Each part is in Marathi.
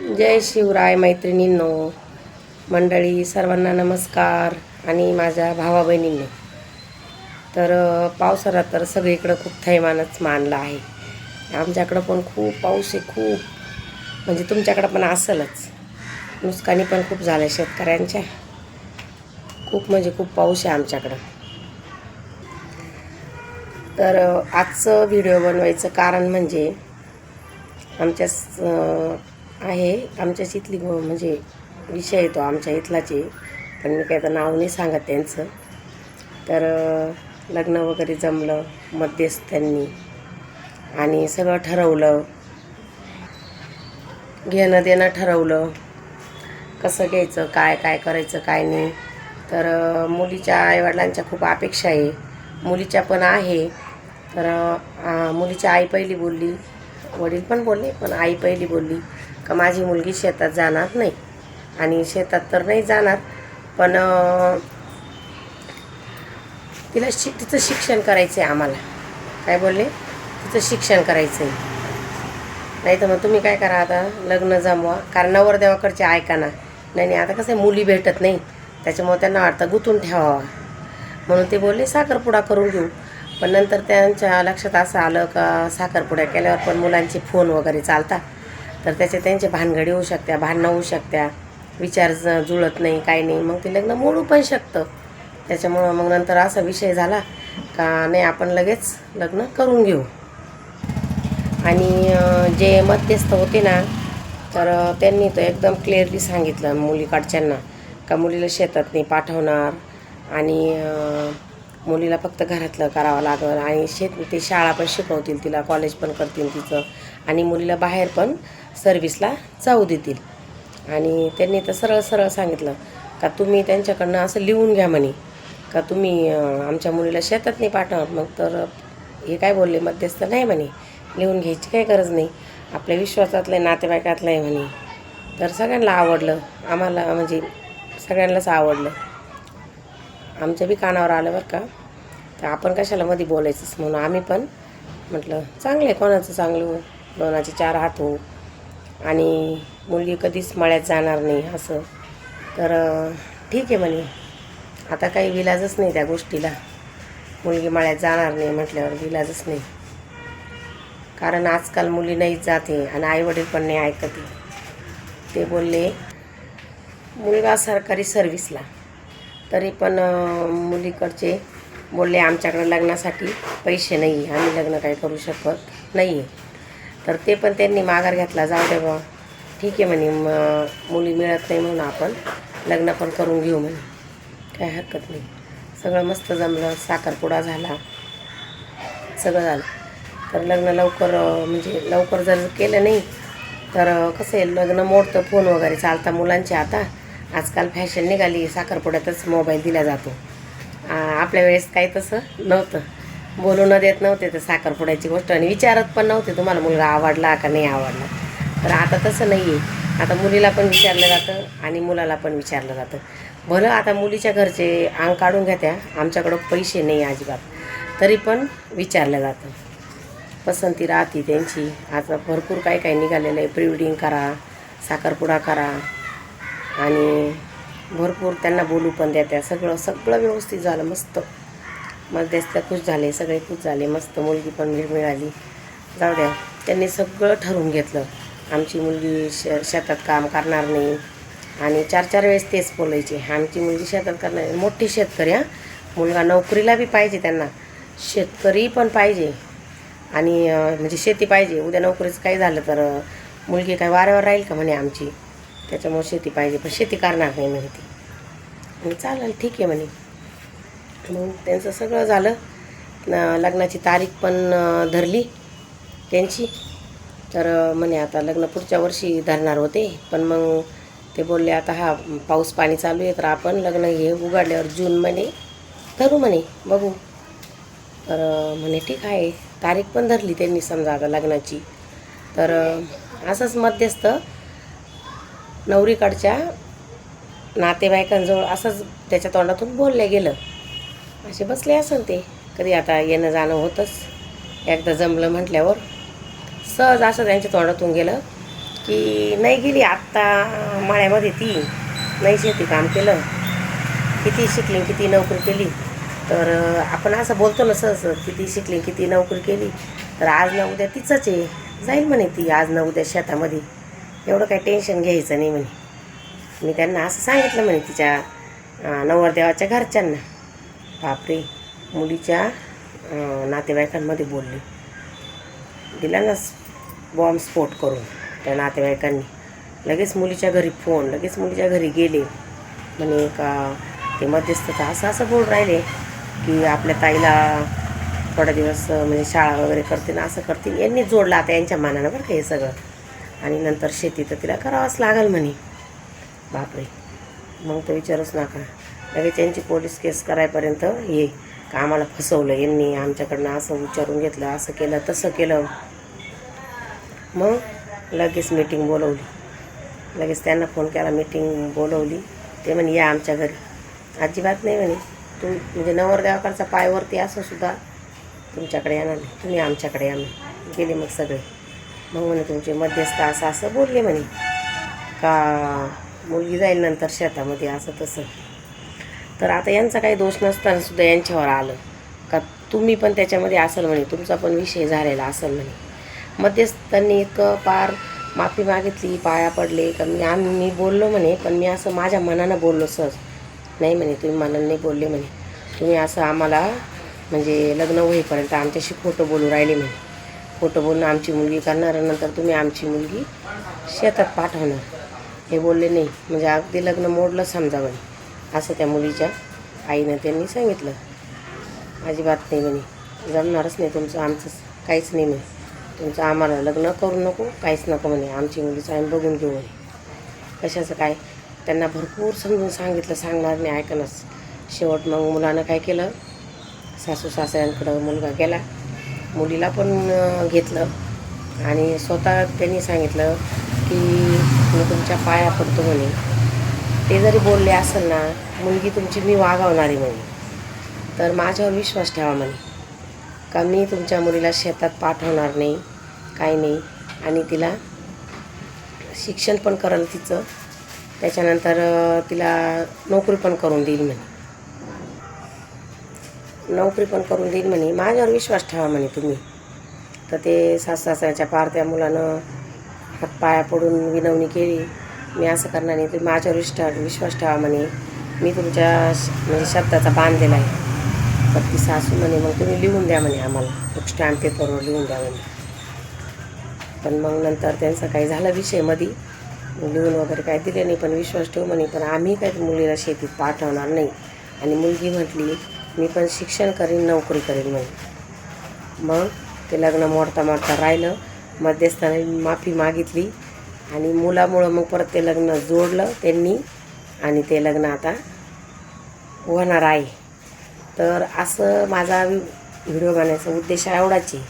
जय शिवराय मैत्रिणींनो. मंडळी सर्वांना नमस्कार आणि माझ्या भावा बहिणींनी तर पावसाळा तर सगळीकडं खूप थैमानच मानला आहे. आमच्याकडं पण खूप पाऊस आहे खूप. म्हणजे तुमच्याकडं पण असेलच. नुकसानी पण खूप झाल्या शेतकऱ्यांच्या. खूप म्हणजे खूप पाऊस आहे आमच्याकडं. तर आजचं व्हिडिओ बनवायचं कारण म्हणजे आमच्या आहे. आमच्याच इथली म्हणजे विषय येतो आमच्या इथलाच. आहे पण मी काय तर नाव नाही सांगत त्यांचं. तर लग्न वगैरे जमलं मध्यस्थांनी. आणि सगळं ठरवलं. घेणं देणं ठरवलं. कसं घ्यायचं काय काय करायचं काय नाही. तर मुलीच्या आईवडिलांच्या खूप अपेक्षा आहे. मुलीच्या पण आहे. तर मुलीची मुलीच्या आई पहिली बोलली. वडील पण बोलले पण आई पहिली बोलली. का माझी मुलगी शेतात जाणार नाही. आणि शेतात तर नाही जाणार पण तिला शि तिचं शिक्षण करायचं आहे आम्हाला. काय बोलले? तिचं शिक्षण करायचं आहे नाही तर मग तुम्ही काय करा आता लग्न जमवा. कारण नवरदेवाकडचे ऐका ना? नाही नाही आता कसं आहे मुली भेटत नाही. त्याच्यामुळे त्यांना वाटतं गुंतून ठेवावा. म्हणून ते बोलले साखरपुडा करून घेऊ. पण नंतर त्यांच्या लक्षात असं आलं का साखरपुड्या केल्यावर पण मुलांचे फोन वगैरे चालतात. तर त्याचे त्यांचे भानगडी होऊ शकत्या भांडणं होऊ शकत्या विचार ज- जुळत नाही काही नाही. मग ते लग्न मोडू पण शकतं. त्याच्यामुळं मग नंतर असा विषय झाला का नाही आपण लगेच लग्न करून घेऊ. आणि जे मध्यस्थ होते ना तर त्यांनी तर एकदम क्लिअरली सांगितलं मुलीकडच्यांना का मुलीला शेतात नाही पाठवणार आणि मुलीला फक्त घरातलं करावं लागेल. आणि शेत ते शाळा पण शिकवतील तिला कॉलेज पण करतील तिचं आणि मुलीला बाहेर पण सर्व्हिसला जाऊ देतील. आणि त्यांनी तर सरळ सरळ सांगितलं का तुम्ही त्यांच्याकडनं असं लिहून घ्या म्हणे. का तुम्ही आमच्या मुलीला शेतात नाही पाठवत. मग तर हे काय बोलले मध्यस्थ नाही म्हणे. लिहून घ्यायची काही गरज नाही. आपल्या विश्वासातलं आहे नातेवाईकातलं आहे म्हणे. तर सगळ्यांना आवडलं. आम्हाला म्हणजे सगळ्यांनाच आवडलं. आमच्या बी कानावर आलं बरं का. तर आपण कशाला मध्ये बोलायचंच म्हणून. आम्ही पण म्हटलं चांगलं आहे कोणाचं चांगलं हो? दोनाचे चार हात हो. आणि मुलगी कधीच मळ्यात जाणार नाही असं. तर ठीक आहे म्हणे. आता काही विलाजच नाही त्या गोष्टीला. मुलगी मळ्यात जाणार नाही म्हटल्यावर विलाजच नाही. कारण आजकाल मुली नाहीच जाते आणि आईवडील पण नाही ऐकते ते बोलले मुलगा सरकारी सर्व्हिसला तरी पण मुलीकडचे बोलले आमच्याकडे लग्नासाठी पैसे नाही आम्ही लग्न काही करू शकत नाही आहे तर ते पण त्यांनी माघार घेतला जाऊ दे बा ठीक आहे म्हणे मग मुली मिळत नाही म्हणून आपण लग्न पण करून घेऊ म्हणे. काय हरकत नाही. सगळं मस्त जमलं साखरपुडा झाला सगळं झालं. तर लग्न लवकर म्हणजे लवकर जर केलं नाही तर कसं आहे लग्न मोडतं फोन वगैरे चालता मुलांचे आता. आजकाल फॅशन निघाली साखरपुड्यातच मोबाईल दिला जातो. आपल्या वेळेस काही तसं नव्हतं. बोलू न देत नव्हते तर साखरपुड्याची गोष्ट. आणि विचारत पण नव्हते तुम्हाला मुलगा आवडला का नाही आवडला? तर आता तसं नाही आहे आता मुलीला पण विचारलं जातं आणि मुलाला पण विचारलं जातं. भलं आता मुलीच्या घरचे अंग काढून घ्या आमच्याकडं पैसे नाही अजिबात. तरी पण विचारलं जातं. पसंती राहते त्यांची. आता भरपूर काही काही निघालेलं आहे. प्री वेडिंग करा साखरपुडा करा. आणि भरपूर त्यांना बोलू पण द्या त्या सगळं सगळं व्यवस्थित झालं. मस्त. मध्यस्थ खुश झाले सगळे खुश झाले मस्त मुलगी पण मिळाली. जाऊ द्या त्यांनी सगळं ठरवून घेतलं. आमची मुलगी श शेतात काम करणार नाही. आणि चार चार वेळेस तेच बोलायचे आमची मुलगी शेतात करणार मोठी शेतकरी हां. मुलगा नोकरीला बी पाहिजे त्यांना. शेतकरी पण पाहिजे. आणि म्हणजे शेती पाहिजे. उद्या नोकरीचं काही झालं तर मुलगी काय वाऱ्यावर राहील का म्हणे आमची? त्याच्यामुळे शेती पाहिजे पण शेती करणार नाही म्हणे ती. चालेल ठीक आहे म्हणे. मग त्यांचं सगळं झालं. लग्नाची तारीख पण धरली त्यांची. तर म्हणे आता लग्न पुढच्या वर्षी धरणार होते. पण मग ते बोलले आता हा पाऊस पाणी चालू आहे तर आपण लग्न हे उघडल्यावर जून म्हणे धरू म्हणे बघू. तर म्हणे ठीक आहे. तारीख पण धरली त्यांनी समजा आता लग्नाची. तर असंच मध्यस्थ नवरीकडच्या नातेवाईकांजवळ असंच त्याच्या तोंडातून बोललं गेलं. असे बसले असन ते. कधी आता येणं जाणं होतंच. एकदा जमलं म्हटल्यावर. सहज असं त्यांच्या तोंडातून गेलं की नाही गेली आत्ता माळ्यामध्ये ती. नाही शेती काम केलं. किती शिकली किती नोकरी केली. तर आपण असं बोलतो ना सहज किती शिकली किती नोकरी केली. तर आज ना उद्या तिचंच आहे. जाईल म्हणे ती आज ना उद्या शेतामध्ये. एवढं काही टेन्शन घ्यायचं नाही म्हणे. मी त्यांना असं सांगितलं म्हणे तिच्या नवरदेवाच्या घरच्यांना. बापरे मुलीच्या नातेवाईकांमध्ये बोलली. दिला ना बॉम्ब स्फोट करून त्या नातेवाईकांनी. लगेच मुलीच्या घरी फोन लगेच मुलीच्या घरी गेले. म्हणे का ते मध्यस्थता असं असं बोल राहिले की आपल्या ताईला थोडा दिवस म्हणजे शाळा वगैरे करतील असं करतील. यांनी जोडलं आता यांच्या मानानं बरं का हे सगळं. आणि नंतर शेती तर तिला करावंच लागेल म्हणे. बापरे. मग तर विचारूच नका. लगेच यांची पोलीस केस करायपर्यंत ये का आम्हाला फसवलं. यांनी आमच्याकडनं असं विचारून घेतलं असं केलं तसं केलं. मग लगेच मीटिंग बोलवली. लगेच त्यांना फोन केला मीटिंग बोलवली. ते म्हणे या आमच्या घरी. अजिबात नाही म्हणे. तुम म्हणजे नवरदेवाकडचा पायवरती असं सुद्धा तुमच्याकडे येणार नाही. तुम्ही आमच्याकडे या गेले मग सगळे. मग म्हणे तुमचे मध्यस्थ असं असं बोलले म्हणे. का मुलगी जाईल नंतर शेतामध्ये असं तसं तर आता यांचा काही दोष नसताना सुद्धा यांच्यावर आलं. का तुम्ही पण त्याच्यामध्ये असाल म्हणे तुमचा पण विषय झालेला असेल म्हणे. मध्यस्थांनी इतकं पार माफी मागितली पाया पडले का मी आम्ही मी बोललो म्हणे पण मी असं माझ्या मनानं बोललो सहज. नाही म्हणे तुम्ही मनानं नाही बोलले म्हणे. तुम्ही असं आम्हाला म्हणजे लग्न होईपर्यंत आमच्याशी खोटं बोलू राहिले म्हणे. खोटं बोलून आमची मुलगी करणार नंतर तुम्ही आमची मुलगी शेतात पाठवणार. हे बोलले नाही म्हणजे अगदी लग्न मोडलं समजा म्हणे. असं त्या मुलीच्या आईनं त्यांनी सांगितलं. अजिबात नाही म्हणे. जमणारच नाही तुमचं आमचं काहीच नाही म्हणे. तुमचं आम्हाला लग्न करू नको काहीच नको म्हणे. आमची मुलीचं आम्ही बघून घेऊ म्हणे. कशाचं काय? त्यांना भरपूर समजून सांगितलं सांगणार नाही ऐकणंच शेवट मग मुलानं काय केलं? सासू सासऱ्यांकडं मुलगा गेला. मुलीला पण घेतलं. आणि स्वतः त्यांनी सांगितलं की मी तुमच्या पाया पडतो म्हणे. ते जरी बोलले असेल ना मुलगी तुमची मी वागवणारी म्हणे. तर माझ्यावर विश्वास ठेवा म्हणे. का मी तुमच्या मुलीला शेतात पाठवणार नाही काही नाही आणि तिला शिक्षण पण करेल तिचं. त्याच्यानंतर तिला नोकरी पण करून देईल म्हणे. नोकरी पण करून देईल म्हणे. माझ्यावर विश्वास ठेवा म्हणे तुम्ही. तर ते सासऱ्याच्या पार त्या मुलानं हात पाया पडून विनवणी केली. मी असं करणार नाही. तुम्ही माझ्यावर विश्वास विश्वास ठेवा म्हणे. मी तुमच्या श- म्हणजे शब्दाचा बांधलेला आहे. तर ती सासू म्हणे मग तुम्ही लिहून द्या म्हणे आम्हाला. एक स्टॅम्प पेपरवर लिहून द्या म्हणे. पण मग नंतर त्यांचं काही झालं विषयमध्ये लिहून वगैरे काय दिले नाही पण विश्वास ठेवू म्हणे. पण आम्ही काय मुलीला शेतीत पाठवणार नाही. आणि मुलगी म्हटली मी पण शिक्षण करीन नोकरी करीन म्हणे. मग ते लग्न मोडता मोडता राहिलं. मध्यस्थाने माफी मागितली. आणि मुलामुळं मग परत ते लग्न जोडलं त्यांनी आणि ते लग्न आता होणार आहे. तर असं माझा व्हिडिओ बनायचा उद्देश एवढाच आहे.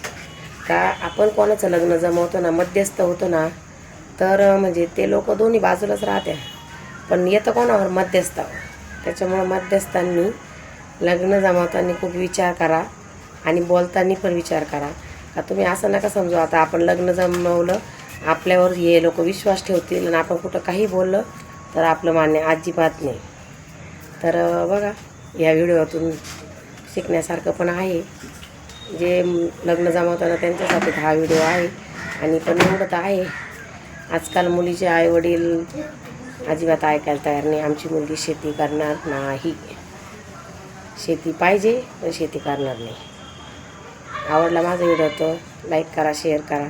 का आपण कोणाचं लग्न जमवतो ना मध्यस्थ होतो ना तर म्हणजे ते लोक दोन्ही बाजूलाच राहत्या. पण येतं कोणावर? मध्यस्थावर. त्याच्यामुळं मध्यस्थांनी लग्न जमवताना खूप विचार करा आणि बोलताना पण विचार करा. का तुम्ही असं नका समजू आता आपण लग्न जमवलं आपल्यावर हे लोक विश्वास ठेवतील आणि आपण कुठं काही बोललं तर आपलं मान्य अजिबात नाही. तर बघा या व्हिडिओतून शिकण्यासारखं पण आहे. जे लग्न जमवताना त्यांच्यासाठी हा व्हिडिओ आहे आणि पण एवढं तर आहे. आजकाल मुलीचे आईवडील अजिबात ऐकायला तयार नाही. आमची मुलगी शेती करणार नाही. शेती पाहिजे पण शेती करणार नाही. आवडला माझा व्हिडिओ तर लाईक करा शेअर करा.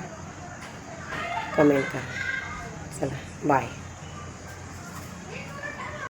कमेंट करा. चला बाय.